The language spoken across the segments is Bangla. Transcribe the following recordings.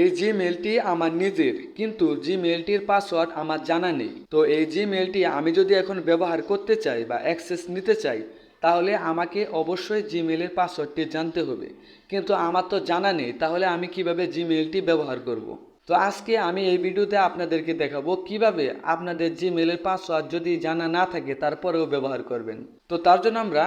এই জিমেলটি আমার নিজের, কিন্তু জিমেলটির পাসওয়ার্ড আমার জানা নেই তো এই জিমেলটি আমি যদি এখন ব্যবহার করতে চাই বা অ্যাক্সেস নিতে চাই, তাহলে আমাকে অবশ্যই জিমেলের পাসওয়ার্ডটি জানতে হবে কিন্তু আমার তো জানা নেই, তাহলে আমি কীভাবে জিমেলটি ব্যবহার করব। তো আজকে আমি এই ভিডিওতে আপনাদেরকে দেখাবো কীভাবে আপনাদের জিমেলের পাসওয়ার্ড যদি জানা না থাকে, তারপরেও ব্যবহার করবেন তো তার জন্য আমরা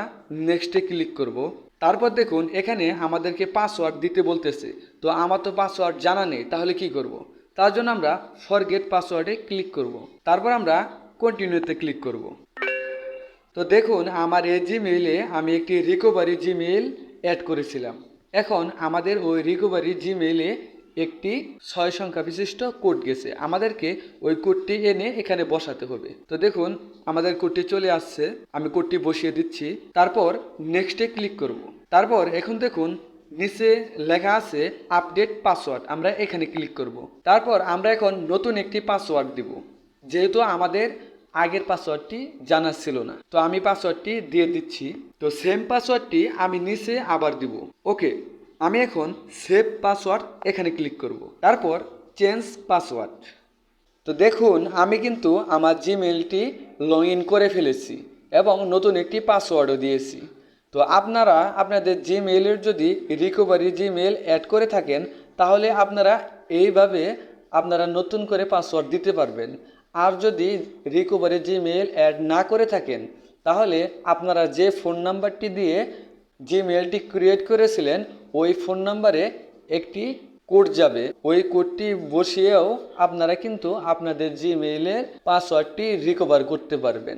নেক্সটে ক্লিক করব। তারপর দেখুন, এখানে আমাদেরকে পাসওয়ার্ড দিতে বলতেছে। তো আমার তো পাসওয়ার্ড জানা নেই, তাহলে কি করব। তার জন্য আমরা ফরগেট পাসওয়ার্ডে ক্লিক করব। তারপর আমরা কন্টিনিউতে ক্লিক করব। তো দেখুন, আমার এই জিমেইলে আমি একটি রিকভারি জিমেইল অ্যাড করেছিলাম। এখন আমাদের ওই রিকভারি জিমেইলে একটি ছয় সংখ্যা বিশিষ্ট কোড গেছে। আমাদেরকে ওই কোডটি এনে এখানে বসাতে হবে। তো দেখুন, আমাদের কোডটি চলে আসছে। আমি কোডটি বসিয়ে দিচ্ছি। তারপর নেক্সটে ক্লিক করব। তারপর এখন দেখুন, নিচে লেখা আছে আপডেট পাসওয়ার্ড, আমরা এখানে ক্লিক করব। তারপর আমরা এখন নতুন একটি পাসওয়ার্ড দিব, যেহেতু আমাদের আগের পাসওয়ার্ডটি জানা ছিল না। তো আমি পাসওয়ার্ডটি দিয়ে দিচ্ছি। তো সেম পাসওয়ার্ডটি আমি নিচে আবার দিব। ওকে আমি এখন সেভ পাসওয়ার্ড এখানে ক্লিক করব। তারপর চেঞ্জ পাসওয়ার্ড। তো দেখুন, আমি কিন্তু আমার জিমেলটি লগ ইন করে ফেলেছি এবং নতুন একটি পাসওয়ার্ডও দিয়েছি। তো আপনারা আপনাদের জিমেইলের যদি রিকভারি জিমেল অ্যাড করে থাকেন, তাহলে আপনারা এইভাবে আপনারা নতুন করে পাসওয়ার্ড দিতে পারবেন। আর যদি রিকভারি জিমেল অ্যাড না করে থাকেন, তাহলে আপনারা যে ফোন নাম্বারটি দিয়ে জিমেলটি ক্রিয়েট করেছিলেন, ওই ফোন নাম্বারে একটি কোড যাবে। ওই কোডটি বসিয়েও আপনারা কিন্তু আপনাদের জিমেইলের পাসওয়ার্ডটি রিকভার করতে পারবেন।